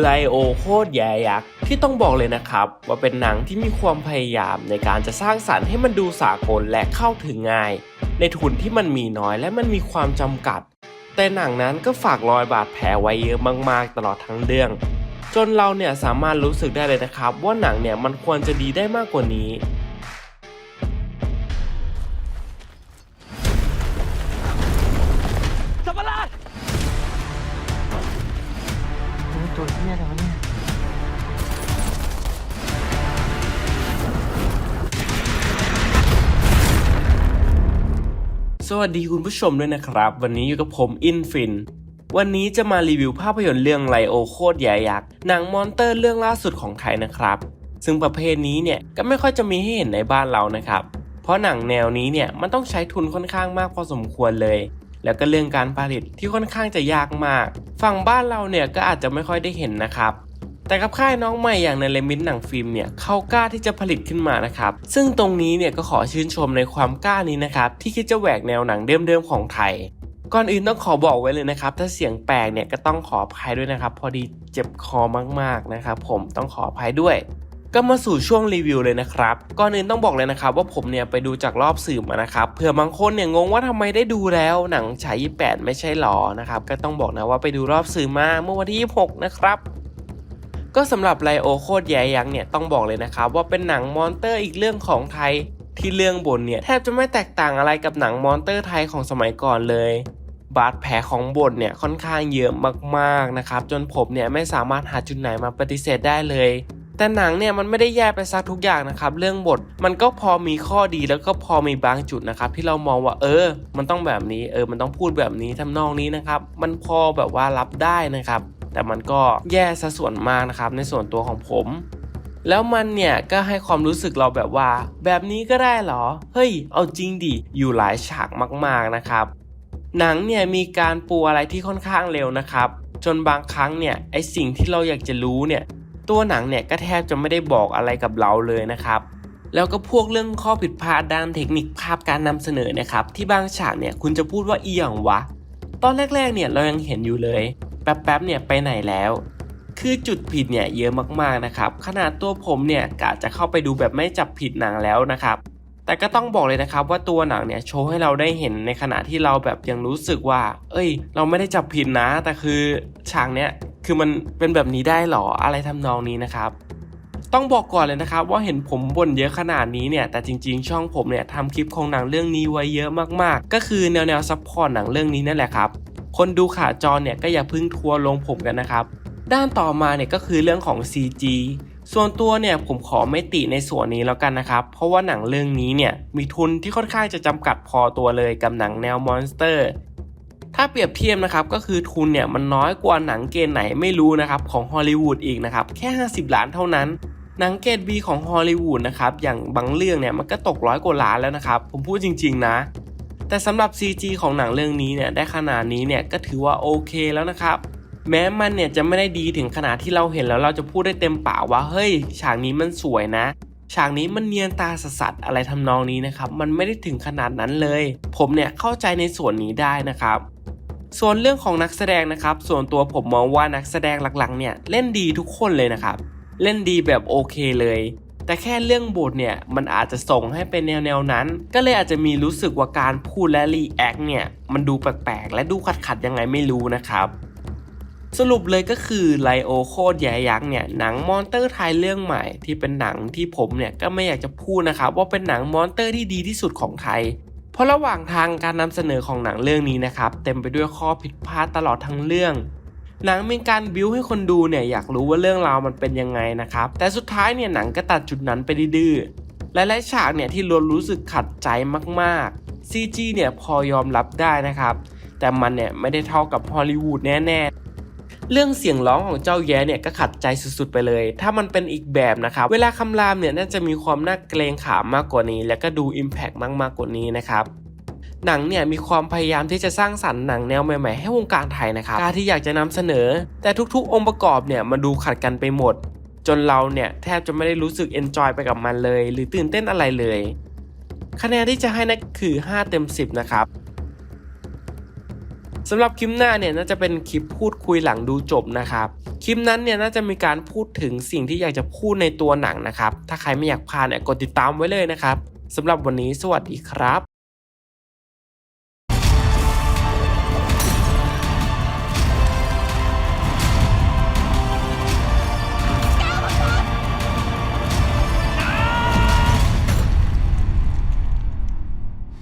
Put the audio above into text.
ไลโอโคตรแย่ยักษ์ที่ต้องบอกเลยนะครับ ว่าเป็นหนังที่มีความพยายามในการจะสร้างสรรค์ให้มันดูสากลและเข้าถึงง่าย ในทุนที่มันมีน้อยและมันมีความจำกัด แต่หนังนั้นก็ฝากรอยบาดแผลไว้เยอะมากๆ ตลอดทั้งเรื่อง จนเราเนี่ยสามารถรู้สึกได้เลยนะครับ ว่าหนังเนี่ยมันควรจะดีได้มากกว่านี้ อ้ยตัวเฮียอเนี่ยสวัสดีคุณผู้ชมด้วยนะครับ วันนี้อยู่กับผมอินฟิน วันนี้จะมารีวิวภาพยนตร์เรื่องไลโอโคตรใหญ่ยักษ์หนังมอนเตอร์เรื่องล่าสุดของไทยนะครับ ซึ่งประเภทนี้เนี่ยก็ไม่ค่อยจะมีให้เห็นในบ้านเรานะครับ เพราะหนังแนวนี้เนี่ยมันต้องใช้ทุนค่อนข้างมากพอสมควรเลย แล้วก็เรื่องการผลิตที่ค่อนข้างจะยากมาก ฝั่งบ้านเราเนี่ยก็อาจจะไม่ค่อยได้เห็นนะครับแต่กับค่ายน้องใหม่อย่างในเลมินหนังฟิล์มเนี่ยเขากล้าที่จะผลิตขึ้นมานะครับ ซึ่งตรงนี้เนี่ยก็ขอชื่นชมในความกล้านี้นะครับ ที่คิดจะแหวกแนวหนังเดิมๆของไทย ก่อนอื่นต้องขอบอกไว้เลยนะครับ ถ้าเสียงแปลกเนี่ยก็ต้องขออภัยด้วยนะครับ พอดีเจ็บคอมากๆนะครับ ผมต้องขออภัยด้วย ก็มาสู่ช่วงรีวิวเลยนะครับก่อนอื่นต้องบอกเลยนะครับว่าผมเนี่ยไปดูจากรอบสื่อมานะครับเผื่อบางคนเนี่ยงงว่าทำไมได้ดูแล้วหนังฉาย 28 ไม่ใช่หรอนะครับก็ต้องบอกนะว่าไปดูรอบสื่อมาเมื่อวันที่ 26 นะครับก็สำหรับไลโอโคตรแย่ยังเนี่ยต้องบอกเลยนะครับว่าเป็นหนังมอนเตอร์อีกเรื่องของไทยที่เรื่องบนเนี่ยแทบจะไม่แตกต่างอะไรกับหนังมอนเตอร์ไทยของสมัยก่อนเลย บาดแผลของบทเนี่ยค่อนข้างเยอะมากๆนะครับจนผมเนี่ยไม่สามารถหาจุดไหนมาปฏิเสธได้เลย แต่หนังเนี่ยมันไม่ได้แย่ไปซักทุกอย่างนะครับเรื่องบทมันก็พอมีข้อดีแล้วก็พอมีบางจุดนะครับที่เรามองว่าเออ มันต้องแบบนี้เออมันต้องพูดแบบนี้ทำนองนี้นะครับมันพอแบบว่ารับได้นะครับ แต่มันก็แย่ซะส่วนมากนะครับในส่วนตัวของผมแล้วมันเนี่ยก็ให้ความรู้สึกเราแบบว่า แบบนี้ก็ได้เหรอ เฮ้ย เอาจริงดิ อยู่หลายฉากมากๆนะครับ หนังเนี่ยมีการปูอะไรที่ค่อนข้างเร็วนะครับ จนบางครั้งเนี่ยไอสิ่งที่เราอยากจะรู้เนี่ย ตัวหนังเนี่ยก็แทบจะไม่ได้บอกอะไรกับเราเลยนะครับ แล้วก็พวกเรื่องข้อผิดพลาดด้านเทคนิคภาพการนำเสนอนะครับที่บางฉากเนี่ยคุณจะพูดว่าเอีหยังวะ ตอนแรกๆเนี่ยเรายังเห็นอยู่เลย แป๊บๆเนี่ยไปไหนแล้ว คือจุดผิดเนี่ยเยอะมากๆนะครับขนาดตัวผมเนี่ยกะจะเข้าไปดูแบบไม่จับผิดหนังแล้วนะครับแต่ก็ต้องบอกเลยนะครับว่าตัวหนังเนี่ยโชว์ให้เราได้เห็นในขณะที่เราแบบยังรู้สึกว่า เอ้ย เราไม่ได้จับผิดนะ แต่คือฉากเนี้ย คือมันเป็นแบบนี้ได้หรออะไรทำนองนี้นะครับ ต้องบอกก่อนเลยนะครับ ว่าเห็นผมบ่นเยอะขนาดนี้เนี่ย แต่จริง ๆ ช่องผมเนี่ยทำคลิปของหนังเรื่องนี้ไว้เยอะมากๆ ก็คือแนวแนวซัพพอร์ตหนังเรื่องนี้นั่นแหละครับ คนดูขาจรเนี่ยก็อย่าพึ่งทัวลงผมกันนะครับ ด้านต่อมาเนี่ยก็คือเรื่องของ CG ส่วนตัวเนี่ยผมขอไม่ติในส่วนนี้แล้วกันนะครับ เพราะว่าหนังเรื่องนี้เนี่ยมีทุนที่ค่อนข้างจะจำกัดพอตัวเลยกับหนังแนวมอนสเตอร์ ถ้าเปรียบเทียบนะครับก็คือทุนเนี่ยมันน้อยกว่าหนังเกณฑ์ไหนไม่รู้นะครับของฮอลลีวูดอีกนะครับแค่ 50 ล้านเท่านั้นหนังเกรด B ของฮอลลีวูดนะครับอย่างบางเรื่องเนี่ยมันก็ตกร้อยกว่าล้านแล้วนะครับผมพูดจริง ๆนะ แต่สำหรับ CG ของหนังเรื่องนี้เนี่ยได้ขนาดนี้เนี่ยก็ถือว่าโอเคแล้วนะครับแม้มันเนี่ยจะไม่ได้ดีถึงขนาดที่เราเห็นแล้วเราจะพูดได้เต็มปากว่าเฮ้ย ฉากนี้มันสวยนะฉากนี้มันเนียนตาสัสๆอะไรทำนองนี้นะครับ มันไม่ได้ถึงขนาดนั้นเลย ผมเนี่ยเข้าใจในส่วนนี้ได้นะครับ ส่วนเรื่องของนักแสดงนะครับ ส่วนตัวผมมองว่านักแสดงหลักๆ เนี่ยเล่นดีทุกคนเลยนะครับ เล่นดีแบบโอเคเลย แต่แค่เรื่องบทเนี่ยมันอาจจะส่งให้เป็นแนวแนวๆนั้น ก็เลยอาจจะมีรู้สึกว่าการพูดและรีแอคเนี่ยมันดูแปลกๆ และดูขัดๆยังไงไม่รู้นะครับสรุปเลยก็คือไลโอโคตรแย่ยักษ์เนี่ยหนังมอนเตอร์ไทยเรื่องใหม่ ที่เป็นหนังที่ผมเนี่ยก็ไม่อยากจะพูดนะครับว่าเป็นหนังมอนเตอร์ที่ดีที่สุดของไทย เพราะระหว่างทางการนำเสนอของหนังเรื่องนี้นะครับ เต็มไปด้วยข้อผิดพลาดตลอดทั้งเรื่อง หนังเป็นการบิวให้คนดูเนี่ยอยากรู้ว่าเรื่องราวมันเป็นยังไงนะครับ แต่สุดท้ายเนี่ยหนังก็ตัดจุดนั้นไปดื้อหลายๆฉากเนี่ยที่ล้วนรู้สึกขัดใจมากๆ CG เนี่ยพอยอมรับได้นะครับ แต่มันเนี่ยไม่ได้เท่ากับฮอลลีวูดแน่ๆ เรื่องเสียงร้องของเจ้าแย้เนี่ยก็ขัดใจสุดๆไปเลย ถ้ามันเป็นอีกแบบนะครับ เวลาคำรามเนี่ยน่าจะมีความน่าเกรงขามมากกว่านี้ แล้วก็ดู Impact มากมากๆกว่านี้นะครับหนังเนี่ยมีความพยายามที่จะสร้างสรรค์หนังแนวใหม่ๆให้วงการไทยนะครับกล้าที่อยากจะนำเสนอ แต่ทุกๆ องค์ประกอบเนี่ยมันดูขัดกันไปหมด จนเราเนี่ยแทบจะไม่ได้รู้สึกเอนจอยไปกับมันเลย หรือตื่นเต้นอะไรเลย คะแนนที่จะให้นั่นคือ 5 เต็ม 10 นะครับ สำหรับคลิปหน้าเนี่ยน่าจะเป็นคลิปพูดคุยหลังดูจบนะครับ คลิปนั้นเนี่ยน่าจะมีการพูดถึงสิ่งที่อยากจะพูดในตัวหนังนะครับ ถ้าใครไม่อยากพลาดเนี่ยกดติดตามไว้เลยนะครับสำหรับวันนี้สวัสดีครับ